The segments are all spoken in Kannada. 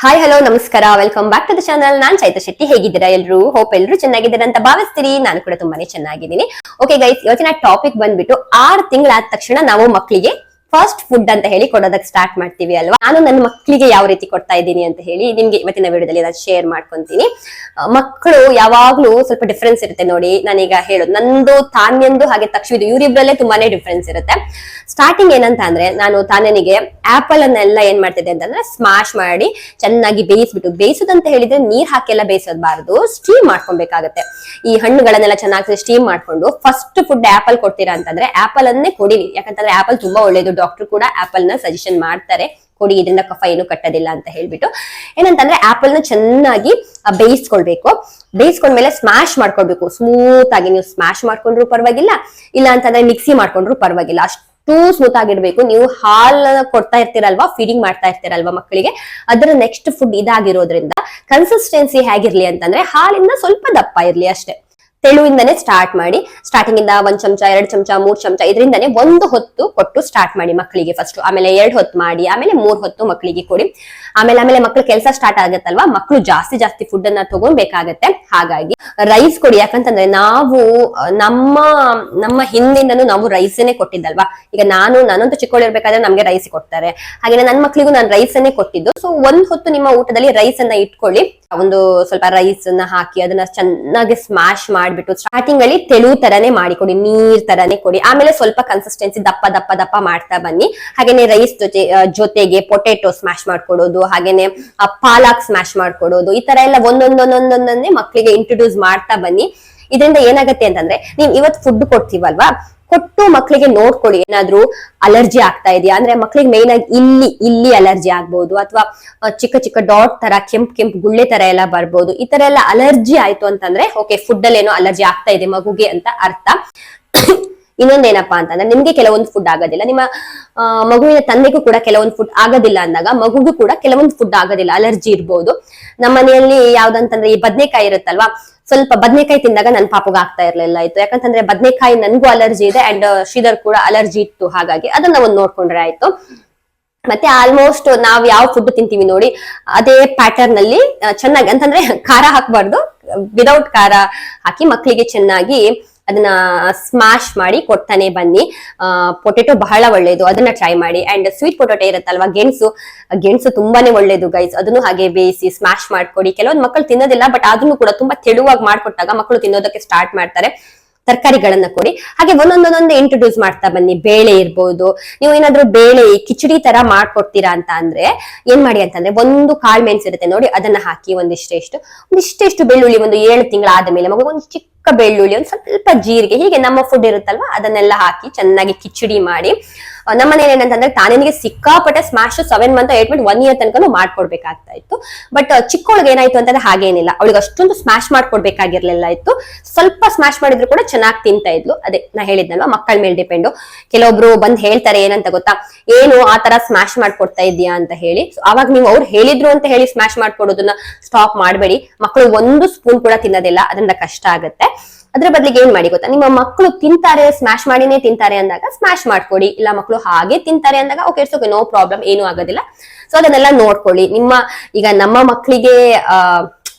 ಹಾಯ್ ಹಲೋ ನಮಸ್ಕಾರ. Welcome back to the channel ನಾನ್ ಚೈತ ಶೆಟ್ಟಿ. ಹೇಗಿದ್ದೀರಾ ಎಲ್ರು? ಹೋಪ್ ಎಲ್ರು ಚೆನ್ನಾಗಿದ್ದೀರಾ ಅಂತ ಭಾವಿಸ್ತೀರಿ. ನಾನು ಕೂಡ ತುಂಬಾನೇ ಚೆನ್ನಾಗಿದ್ದೀನಿ. ಓಕೆ ಗೈಸ್ ಇವತ್ತಿನ ಟಾಪಿಕ್ ಬಂದ್ಬಿಟ್ಟು ಆರು ತಿಂಗಳಾದ ತಕ್ಷಣ ನಾವು ಮಕ್ಕಳಿಗೆ ಫಸ್ಟ್ ಫುಡ್ ಅಂತ ಹೇಳಿ ಕೊಡೋದಕ್ಕೆ ಸ್ಟಾರ್ಟ್ ಮಾಡ್ತೀವಿ ಅಲ್ವಾ? ನಾನು ನನ್ನ ಮಕ್ಕಳಿಗೆ ಯಾವ ರೀತಿ ಕೊಡ್ತಾ ಇದ್ದೀನಿ ಅಂತ ಹೇಳಿ ನಿಮ್ಗೆ ಇವತ್ತಿನ ವಿಡಿಯೋದಲ್ಲಿ ನಾನು ಶೇರ್ ಮಾಡ್ಕೊಂತೀನಿ. ಮಕ್ಕಳು ಯಾವಾಗ್ಲೂ ಸ್ವಲ್ಪ ಡಿಫ್ರೆನ್ಸ್ ಇರುತ್ತೆ ನೋಡಿ. ನಾನೀಗ ಹೇಳೋದು, ನಂದು, ತಾನ್ಯಂದು ಹಾಗೆ ತಕ್ಷಣ ಇವರಿಬ್ರಲ್ಲೇ ತುಂಬಾನೇ ಡಿಫ್ರೆನ್ಸ್ ಇರುತ್ತೆ. ಸ್ಟಾರ್ಟಿಂಗ್ ಏನಂತ ಅಂದ್ರೆ ನಾನು ತಾನ್ಯನಿಗೆ ಆಪಲ್ ಅನ್ನೆಲ್ಲ ಏನ್ ಮಾಡ್ತಿದ್ದೆ ಅಂತಂದ್ರೆ ಸ್ಮಾಶ್ ಮಾಡಿ ಚೆನ್ನಾಗಿ ಬೇಯಿಸ್ಬಿಟ್ಟು, ಬೇಯಿಸೋದಂತ ಹೇಳಿದ್ರೆ ನೀರ್ ಹಾಕೆಲ್ಲ ಬೇಯಿಸೋದ್ಬಾರ್ದು ಸ್ಟೀಮ್ ಮಾಡ್ಕೊಬೇಕಾಗತ್ತೆ. ಈ ಹಣ್ಣುಗಳನ್ನೆಲ್ಲ ಚೆನ್ನಾಗಿ ಸ್ಟೀಮ್ ಮಾಡ್ಕೊಂಡು ಫಸ್ಟ್ ಫುಡ್ ಆಪಲ್ ಕೊಡ್ತೀರಾ ಅಂತಂದ್ರೆ ಆಪಲ್ ಅನ್ನೇ ಕೊಡಿರಿ ಯಾಕಂತಂದ್ರೆ ಆಪಲ್ ತುಂಬಾ ಒಳ್ಳೇದು ಡಾಕ್ಟರ್ ಕೂಡ ಆಪಲ್ನ ಸಜೆಷನ್ ಮಾಡ್ತಾರೆ, ಕೊಡಿ, ಇದರಿಂದ ಕಫ ಏನು ಕಟ್ಟೋದಿಲ್ಲ ಅಂತ ಹೇಳ್ಬಿಟ್ಟು. ಏನಂತಂದ್ರೆ ಆಪಲ್ನ ಚೆನ್ನಾಗಿ ಬೇಯಿಸ್ಕೊಳ್ಬೇಕು. ಬೇಯಿಸ್ಕೊಂಡ್ಮೇಲೆ ಸ್ಮ್ಯಾಶ್ ಮಾಡ್ಕೊಳ್ಬೇಕು. ಸ್ಮೂತ್ ಆಗಿ ನೀವು ಸ್ಮ್ಯಾಶ್ ಮಾಡ್ಕೊಂಡ್ರು ಪರವಾಗಿಲ್ಲ, ಇಲ್ಲ ಅಂತಂದ್ರೆ ಮಿಕ್ಸಿ ಮಾಡ್ಕೊಂಡ್ರು ಪರವಾಗಿಲ್ಲ. ಅಷ್ಟು ಸ್ಮೂತ್ ಆಗಿರ್ಬೇಕು. ನೀವು ಹಾಲ್ ಕೊಡ್ತಾ ಇರ್ತೀರಲ್ವಾ ಫೀಡಿಂಗ್ ಮಾಡ್ತಾ ಇರ್ತೀರಲ್ವಾ ಮಕ್ಕಳಿಗೆ? ಅದರ ನೆಕ್ಸ್ಟ್ ಫುಡ್ ಇದಾಗಿರೋದ್ರಿಂದ ಕನ್ಸಿಸ್ಟೆನ್ಸಿ ಹೇಗಿರ್ಲಿ ಅಂತಂದ್ರೆ ಹಾಲಿಂದ ಸ್ವಲ್ಪ ದಪ್ಪ ಇರ್ಲಿ ಅಷ್ಟೇ. ತೆಳುವಿಂದನೇ ಸ್ಟಾರ್ಟ್ ಮಾಡಿ ಸ್ಟಾರ್ಟಿಂಗ್ ಇಂದ ಒಂದ್ ಚಮಚ, ಎರಡ್ ಚಮಚ, ಮೂರ್ ಚಮಚ, ಇದರಿಂದನೇ ಒಂದು ಹೊತ್ತು ಕೊಟ್ಟು ಸ್ಟಾರ್ಟ್ ಮಾಡಿ ಮಕ್ಕಳಿಗೆ ಫಸ್ಟ್ ಆಮೇಲೆ ಎರಡ್ ಹೊತ್ತು ಮಾಡಿ, ಆಮೇಲೆ ಮೂರ್ ಹೊತ್ತು ಮಕ್ಕಳಿಗೆ ಕೊಡಿ. ಆಮೇಲೆ ಆಮೇಲೆ ಮಕ್ಳು ಕೆಲಸ ಸ್ಟಾರ್ಟ್ ಆಗತ್ತಲ್ವಾ? ಮಕ್ಕಳು ಜಾಸ್ತಿ ಜಾಸ್ತಿ ಫುಡ್ ಅನ್ನ ತಗೊಳ್ಬೇಕಾಗತ್ತೆ. ಹಾಗಾಗಿ ರೈಸ್ ಕೊಡಿ. ಯಾಕಂತಂದ್ರೆ ನಾವು, ನಮ್ಮ ನಮ್ಮ ಹಿಂದಿಂದನೂ ನಾವು ರೈಸನ್ನೇ ಕೊಟ್ಟಿದ್ದಲ್ವಾ? ಈಗ ನಾನು, ನಾನಂತೂ ಚಿಕ್ಕವಳಿರ್ಬೇಕಾದ್ರೆ ನಮ್ಗೆ ರೈಸ್ ಕೊಡ್ತಾರೆ. ಹಾಗೆ ನನ್ನ ಮಕ್ಕಳಿಗೂ ನಾನು ರೈಸ್ ಅನ್ನೇ ಕೊಟ್ಟಿದ್ದು. ಸೊ ಒಂದ್ ಹೊತ್ತು ನಿಮ್ಮ ಊಟದಲ್ಲಿ ರೈಸ್ ಅನ್ನ ಇಟ್ಕೊಳ್ಳಿ. ಒಂದು ಸ್ವಲ್ಪ ರೈಸ್ ಅನ್ನ ಹಾಕಿ, ಅದನ್ನ ಚೆನ್ನಾಗಿ ಸ್ಮ್ಯಾಶ್ ಮಾಡ್ಬಿಟ್ಟು ಸ್ಟಾರ್ಟಿಂಗ್ ಅಲ್ಲಿ ತೆಳು ತರನೇ ಮಾಡಿಕೊಡಿ, ನೀರ್ ತರನೇ ಕೊಡಿ. ಆಮೇಲೆ ಸ್ವಲ್ಪ ಕನ್ಸಿಸ್ಟೆನ್ಸಿ ದಪ್ಪ ದಪ್ಪ ದಪ್ಪ ಮಾಡ್ತಾ ಬನ್ನಿ. ಹಾಗೇನೆ ರೈಸ್ ಜೊತೆ ಜೊತೆಗೆ ಪೊಟೆಟೊ ಸ್ಮ್ಯಾಶ್ ಮಾಡ್ಕೊಡೋದು, ಹಾಗೇನೆ ಪಾಲಾಕ್ ಪಾಲಕ್ ಸ್ಮ್ಯಾಶ್ ಮಾಡ್ಕೊಡೋದು, ಈ ತರ ಎಲ್ಲ ಒಂದೊಂದೊಂದೊಂದೊಂದನ್ನೇ ಮಕ್ಕಳಿಗೆ ಇಂಟ್ರೊಡ್ಯೂಸ್ ಮಾಡ್ತಾ ಬನ್ನಿ. ಇದರಿಂದ ಏನಾಗುತ್ತೆ ಅಂತಂದ್ರೆ, ನೀವ್ ಇವತ್ ಫುಡ್ ಕೊಡ್ತೀವಲ್ವಾ? ಕೊಟ್ಟು ಮಕ್ಕಳಿಗೆ ನೋಡ್ಕೊಳ್ಳಿ. ಏನಾದ್ರೂ ಅಲರ್ಜಿ ಆಗ್ತಾ ಇದೆಯಾ? ಅಂದ್ರೆ ಮಕ್ಕಳಿಗೆ ಮೇನ್ ಆಗಿ ಇಲ್ಲಿ ಇಲ್ಲಿ ಅಲರ್ಜಿ ಆಗ್ಬಹುದು ಅಥವಾ ಚಿಕ್ಕ ಚಿಕ್ಕ ಡಾಟ್ ತರ, ಕೆಂಪ್ ಕೆಂಪ್ ಗುಳ್ಳೆ ತರ ಎಲ್ಲ ಬರ್ಬೋದು. ಈ ತರ ಎಲ್ಲ ಅಲರ್ಜಿ ಆಯ್ತು ಅಂತಂದ್ರೆ ಓಕೆ ಫುಡ್ ಅಲ್ಲಿ ಏನೋ ಅಲರ್ಜಿ ಆಗ್ತಾ ಇದೆ ಮಗುಗೆ ಅಂತ ಅರ್ಥ. ಇನ್ನೊಂದೇನಪ್ಪಾ ಅಂತಂದ್ರೆ, ನಿಮ್ಗೆ ಕೆಲವೊಂದು ಫುಡ್ ಆಗೋದಿಲ್ಲ. ನಿಮ್ಮ ಮಗುವಿನ ತಂದೆಗೂ ಕೂಡ ಕೆಲವೊಂದು ಫುಡ್ ಆಗೋದಿಲ್ಲ ಅಂದಾಗ ಮಗುಗೂ ಕೂಡ ಕೆಲವೊಂದು ಫುಡ್ ಆಗೋದಿಲ್ಲ. ಅಲರ್ಜಿ ಇರ್ಬೋದು. ನಮ್ಮ ಮನೆಯಲ್ಲಿ ಯಾವ್ದಂತಂದ್ರೆ ಈ ಬದ್ನೆಕಾಯಿ ಇರುತ್ತಲ್ವಾ ಸ್ವಲ್ಪ ಬದನೆಕಾಯಿ ತಿಂದಾಗ ನನ್ ಪಾಪಗ ಆಗ್ತಾ ಇರ್ಲಿಲ್ಲ ಆಯ್ತು. ಯಾಕಂತಂದ್ರೆ ಬದನೆಕಾಯಿ ನನ್ಗೂ ಅಲರ್ಜಿ ಇದೆ ಅಂಡ್ ಶ್ರೀಧರ್ ಕೂಡ ಅಲರ್ಜಿ ಇತ್ತು ಹಾಗಾಗಿ ಅದನ್ನ ಒಂದು ನೋಡ್ಕೊಂಡ್ರೆ ಆಯ್ತು. ಮತ್ತೆ ಆಲ್ಮೋಸ್ಟ್ ನಾವ್ ಯಾವ ಫುಡ್ ತಿಂತೀವಿ ನೋಡಿ, ಅದೇ ಪ್ಯಾಟರ್ನ್ ಅಲ್ಲಿ ಚೆನ್ನಾಗಿ, ಅಂತಂದ್ರೆ ಖಾರ ಹಾಕ್ಬಾರ್ದು. ವಿದೌಟ್ ಖಾರ ಹಾಕಿ ಮಕ್ಕಳಿಗೆ ಚೆನ್ನಾಗಿ ಅದನ್ನ ಸ್ಮ್ಯಾಶ್ ಮಾಡಿ ಕೊಡ್ತಾನೆ ಬನ್ನಿ. ಪೊಟೆಟೊ ಬಹಳ ಒಳ್ಳೇದು. ಅದನ್ನ ಟ್ರೈ ಮಾಡಿ. ಅಂಡ್ ಸ್ವೀಟ್ ಪೊಟೊಟೊ ಇರುತ್ತಲ್ವಾ, ಗೆಣಸು? ಗೆಣಸು ತುಂಬಾನೇ ಒಳ್ಳೇದು ಗೈಸ್ ಅದನ್ನು ಹಾಗೆ ಬೇಯಿಸಿ ಸ್ಮ್ಯಾಶ್ ಮಾಡ್ಕೊಡಿ. ಕೆಲವೊಂದು ಮಕ್ಕಳು ತಿನ್ನೋದಿಲ್ಲ ಬಟ್ ಅದನ್ನು ಕೂಡ ತುಂಬಾ ತೆಳುವಾಗಿ ಮಾಡ್ಕೊಟ್ಟಾಗ ಮಕ್ಕಳು ತಿನ್ನೋದಕ್ಕೆ ಸ್ಟಾರ್ಟ್ ಮಾಡ್ತಾರೆ. ತರಕಾರಿಗಳನ್ನ ಕೊಡಿ. ಹಾಗೆ ಒಂದೊಂದೊಂದೊಂದು ಇಂಟ್ರೊಡ್ಯೂಸ್ ಮಾಡ್ತಾ ಬನ್ನಿ. ಬೇಳೆ ಇರ್ಬೋದು. ನೀವು ಏನಾದ್ರು ಬೇಳೆ, ಕಿಚಡಿ ತರ ಮಾಡ್ಕೊಡ್ತೀರಾ ಅಂತ ಅಂದ್ರೆ, ಏನ್ ಮಾಡಿ ಅಂತಂದ್ರೆ ಒಂದು ಕಾಳು ಮೆಣಸು ಇರುತ್ತೆ ನೋಡಿ, ಅದನ್ನ ಹಾಕಿ ಒಂದಿಷ್ಟೆಷ್ಟು. ಒಂದಿಷ್ಟೆಷ್ಟು ಬೆಳ್ಳುಳ್ಳಿ ಒಂದು ಏಳು ತಿಂಗಳಾದ ಮೇಲೆ ಮಗು ಒಂದು ಚಿಕ್ಕ ಬೆಳ್ಳುಳ್ಳಿ ಒಂದು ಸ್ವಲ್ಪ ಜೀರಿಗೆ ಹೀಗೆ ನಮ್ಮ ಫುಡ್ ಇರುತ್ತಲ್ವಾ ಅದನ್ನೆಲ್ಲ ಹಾಕಿ ಚೆನ್ನಾಗಿ ಕಿಚಡಿ ಮಾಡಿ ಆ, ನಮ್ಮ ಮನೇಲಿ ಏನಂತಂದ್ರೆ ತಾನೇನಿಗೆ ಸಿಕ್ಕಾಪಟ್ಟೆ smash seven month eight month one year ತನಕ ಮಾಡ್ಕೊಡ್ಬೇಕಾಗ್ತಾ ಇತ್ತು. ಬಟ್ ಚಿಕ್ಕೊಳಗೆ ಏನಾಯ್ತು ಅಂತಂದ್ರೆ ಹಾಗೇನಿಲ್ಲ. ಅವಳಿಗೆ ಅಷ್ಟೊಂದು ಸ್ಮಾಶ್ ಮಾಡ್ಕೊಡ್ಬೇಕಾಗಿರ್ಲಿಲ್ಲ ಇತ್ತು. ಸ್ವಲ್ಪ ಸ್ಮಾಶ್ ಮಾಡಿದ್ರು ಕೂಡ ಚೆನ್ನಾಗಿ ತಿಂತಾ ಇದ್ಲು. ಅದೇ ನಾ ಹೇಳಿದ್ನಲ್ವ ಮಕ್ಕಳ ಮೇಲೆ ಡಿಪೆಂಡು ಕೆಲವೊಬ್ರು ಬಂದ್ ಹೇಳ್ತಾರೆ ಏನಂತ ಗೊತ್ತಾ? ಏನು ಆ ತರ ಸ್ಮಾಶ್ ಮಾಡ್ಕೊಡ್ತಾ ಇದೀಯಾ ಅಂತ ಹೇಳಿ. ಅವಾಗ ನೀವು ಅವ್ರು ಹೇಳಿದ್ರು ಅಂತ ಹೇಳಿ ಸ್ಮಾಶ್ ಮಾಡ್ಕೊಡೋದನ್ನ ಸ್ಟಾಪ್ ಮಾಡಬೇಡಿ. ಮಕ್ಕಳು ಒಂದು ಸ್ಪೂನ್ ಕೂಡ ತಿನ್ನೋದಿಲ್ಲ ಅದರಿಂದ ಕಷ್ಟ ಆಗುತ್ತೆ. ಅದ್ರ ಬದಲಿಗೆ ಏನ್ ಮಾಡಿ ಗೊತ್ತಾ? ನಿಮ್ಮ ಮಕ್ಕಳು ತಿಂತಾರೆ ಸ್ಮ್ಯಾಶ್ ಮಾಡಿನೇ ತಿಂತಾರೆ ಅಂದಾಗ ಸ್ಮ್ಯಾಶ್ ಮಾಡ್ಕೊಡಿ. ಇಲ್ಲ ಮಕ್ಕಳು ಹಾಗೆ ತಿಂತಾರೆ ಅಂದಾಗ okay it's okay no problem ಏನು ಆಗೋದಿಲ್ಲ. ಸೊ ಅದನ್ನೆಲ್ಲ ನೋಡ್ಕೊಳ್ಳಿ. ನಿಮ್ಮ, ಈಗ ನಮ್ಮ ಮಕ್ಕಳಿಗೆ ಆ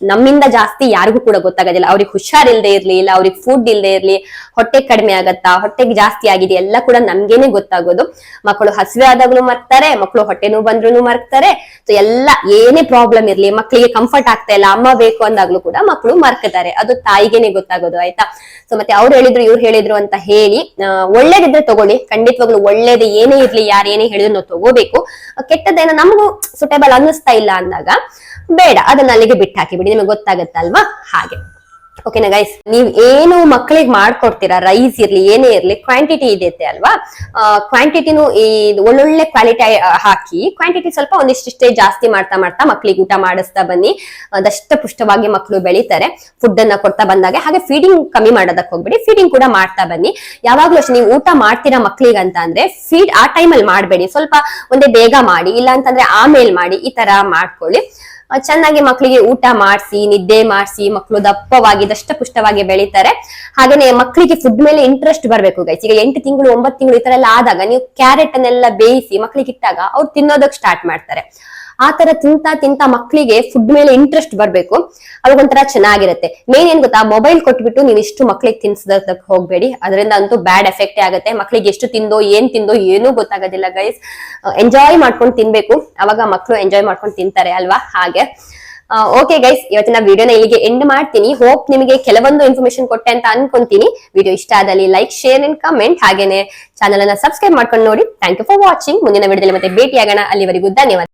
ನಮ್ಮಿಂದ ಜಾಸ್ತಿ ಯಾರಿಗೂ ಕೂಡ ಗೊತ್ತಾಗೋದಿಲ್ಲ. ಅವ್ರಿಗೆ ಹುಷಾರಿಲ್ದೇ ಇರ್ಲಿ, ಇಲ್ಲ ಅವ್ರಿಗೆ ಫುಡ್ ಇಲ್ಲದೆ ಇರ್ಲಿ, ಹೊಟ್ಟೆ ಕಡಿಮೆ ಆಗತ್ತಾ, ಹೊಟ್ಟೆಗೆ ಜಾಸ್ತಿ ಆಗಿದೆ, ಎಲ್ಲ ಕೂಡ ನಮ್ಗೇನೆ ಗೊತ್ತಾಗೋದು. ಮಕ್ಕಳು ಹಸಿವೆ ಆದಾಗ್ಲೂ ಮರ್ತಾರೆ, ಮಕ್ಕಳು ಹೊಟ್ಟೆ ನೋವು ಬಂದ್ರು ಮರ್ತಾರೆ. ಸೊ ಎಲ್ಲ ಏನೇ ಪ್ರಾಬ್ಲಮ್ ಇರ್ಲಿ ಮಕ್ಕಳಿಗೆ ಕಂಫರ್ಟ್ ಆಗ್ತಾ ಇಲ್ಲ, ಅಮ್ಮ ಬೇಕು ಅಂದಾಗ್ಲೂ ಕೂಡ ಮಕ್ಕಳು ಮರ್ಕತಾರೆ. ಅದು ತಾಯಿಗೇನೆ ಗೊತ್ತಾಗೋದು, ಆಯ್ತಾ? ಸೊ ಮತ್ತೆ ಅವ್ರು ಹೇಳಿದ್ರು, ಇವ್ರು ಹೇಳಿದ್ರು ಅಂತ ಹೇಳಿ ಒಳ್ಳೇದಿದ್ರೆ ತಗೊಳ್ಳಿ. ಖಂಡಿತವಾಗ್ಲೂ ಒಳ್ಳೇದು ಏನೇ ಇರ್ಲಿ, ಯಾರು ಏನೇ ಹೇಳಿದ್ರು ನಾವು ತಗೋಬೇಕು. ಕೆಟ್ಟದೇನೋ ನಮಗೂ ಸುಟೇಬಲ್ ಅನ್ನಿಸ್ತಾ ಇಲ್ಲ ಅಂದಾಗ ಬೇಡ, ಅದನ್ನ ಅಲ್ಲಿಗೆ ಬಿಟ್ಟು ಹಾಕಿಬಿಡಿ ನಿಮಗೆ ಗೊತ್ತಾಗತ್ತಲ್ವಾ? ಹಾಗೆ. ಓಕೆನಾ ಗೈಸ್ ನೀವ್ ಏನು ಮಕ್ಕಳಿಗೆ ಮಾಡ್ಕೊಡ್ತೀರಾ? ರೈಸ್ ಇರ್ಲಿ, ಏನೇ ಇರ್ಲಿ ಕ್ವಾಂಟಿಟಿ ಇದೆ ಅಲ್ವಾ? ಕ್ವಾಂಟಿಟಿನೂ ಈ ಒಳ್ಳೊಳ್ಳೆ ಕ್ವಾಲಿಟಿ ಹಾಕಿ ಕ್ವಾಂಟಿಟಿ ಸ್ವಲ್ಪ ಒಂದಿಷ್ಟಿಷ್ಟೇ ಜಾಸ್ತಿ ಮಾಡ್ತಾ ಮಾಡ್ತಾ ಮಕ್ಕಳಿಗೆ ಊಟ ಮಾಡಿಸ್ತಾ ಬನ್ನಿ. ದಷ್ಟ ಪುಷ್ಟವಾಗಿ ಮಕ್ಕಳು ಬೆಳೀತಾರೆ ಫುಡ್ ಅನ್ನ ಕೊಡ್ತಾ ಬಂದಾಗ. ಹಾಗೆ ಫೀಡಿಂಗ್ ಕಮ್ಮಿ ಮಾಡೋದಕ್ಕೆ ಹೋಗ್ಬೇಡಿ ಫೀಡಿಂಗ್ ಕೂಡ ಮಾಡ್ತಾ ಬನ್ನಿ. ಯಾವಾಗ್ಲೂ ಅಷ್ಟೇ, ನೀವು ಊಟ ಮಾಡ್ತೀರಾ ಮಕ್ಕಳಿಗೆ ಅಂತ ಅಂದ್ರೆ ಫೀಡ್ ಆ ಟೈಮಲ್ಲಿ ಮಾಡಬೇಡಿ. ಸ್ವಲ್ಪ ಒಂದೇ ಬೇಗ ಮಾಡಿ ಇಲ್ಲ ಅಂತಂದ್ರೆ ಆಮೇಲೆ ಮಾಡಿ, ಈ ತರ ಮಾಡ್ಕೊಳ್ಳಿ. ಚೆನ್ನಾಗಿ ಮಕ್ಕಳಿಗೆ ಊಟ ಮಾಡಿಸಿ, ನಿದ್ದೆ ಮಾಡಿಸಿ ಮಕ್ಕಳು ದಪ್ಪವಾಗಿ, ದಷ್ಟಪುಷ್ಟವಾಗಿ ಬೆಳೀತಾರೆ. ಹಾಗೇನೆ ಮಕ್ಕಳಿಗೆ ಫುಡ್ ಮೇಲೆ ಇಂಟ್ರೆಸ್ಟ್ ಬರಬೇಕು ಗೈಸ್ ಈಗ ಎಂಟು ತಿಂಗಳು, ಒಂಬತ್ತು ತಿಂಗಳು ಈ ತರ ಎಲ್ಲ ಆದಾಗ ನೀವು ಕ್ಯಾರೆಟ್ ಅನ್ನೆಲ್ಲ ಬೇಯಿಸಿ ಮಕ್ಕಳಿಗೆ ಇಟ್ಟಾಗ ಅವ್ರು ತಿನ್ನೋದಕ್ಕೆ ಸ್ಟಾರ್ಟ್ ಮಾಡ್ತಾರೆ. ಆ ತರ ತಿಂತಾ ತಿಂತಾ ಮಕ್ಕಳಿಗೆ ಫುಡ್ ಮೇಲೆ ಇಂಟ್ರೆಸ್ಟ್ ಬರ್ಬೇಕು. ಅವಾಗ ಒಂಥರ ಚೆನ್ನಾಗಿರುತ್ತೆ. ಮೇನ್ ಏನ್ ಗೊತ್ತಾ? ಮೊಬೈಲ್ ಕೊಟ್ಬಿಟ್ಟು ನೀವು ಇಷ್ಟು ಮಕ್ಳಿಗೆ ತಿನ್ಸದಕ್ಕೆ ಹೋಗ್ಬೇಡಿ. ಅದರಿಂದ ಅಂತೂ ಬ್ಯಾಡ್ ಎಫೆಕ್ಟ್ ಆಗುತ್ತೆ. ಮಕ್ಳಿಗೆ ಎಷ್ಟು ತಿಂದೋ, ಏನ್ ತಿಂದೋ ಏನೂ ಗೊತ್ತಾಗೋದಿಲ್ಲ ಗೈಸ್ ಎಂಜಾಯ್ ಮಾಡ್ಕೊಂಡು ತಿನ್ಬೇಕು. ಅವಾಗ ಮಕ್ಕಳು ಎಂಜಾಯ್ ಮಾಡ್ಕೊಂಡು ತಿಂತಾರೆ ಅಲ್ವಾ? ಹಾಗೆ. ಓಕೆ ಗೈಸ್ ಇವತ್ತಿನ ವಿಡಿಯೋನ ಇಲ್ಲಿಗೆ ಎಂಡ್ ಮಾಡ್ತೀನಿ. ಹೋಪ್ ನಿಮಗೆ ಕೆಲವೊಂದು ಇನ್ಫಾರ್ಮೇಶನ್ ಕೊಟ್ಟೆ ಅಂತ ಅನ್ಕೊಂತೀನಿ. ವಿಡಿಯೋ ಇಷ್ಟ ಆದಲ್ಲಿ ಲೈಕ್ ಶೇರ್ ಅಂಡ್ ಕಮೆಂಟ್ ಹಾಗೇನೆ ಚಾನಲ್ ಅನ್ನ ಸಬ್ಸ್ಕ್ರೈಬ್ ಮಾಡ್ಕೊಂಡು ನೋಡಿ. ಥ್ಯಾಂಕ್ ಯು ಫಾರ್ ವಾಚಿಂಗ್ ಮುಂದಿನ ವಿಡಿಯೋದಲ್ಲಿ ಮತ್ತೆ ಭೇಟಿಯಾಗೋಣ. ಅಲ್ಲಿವರೆಗೂ ಧನ್ಯವಾದ.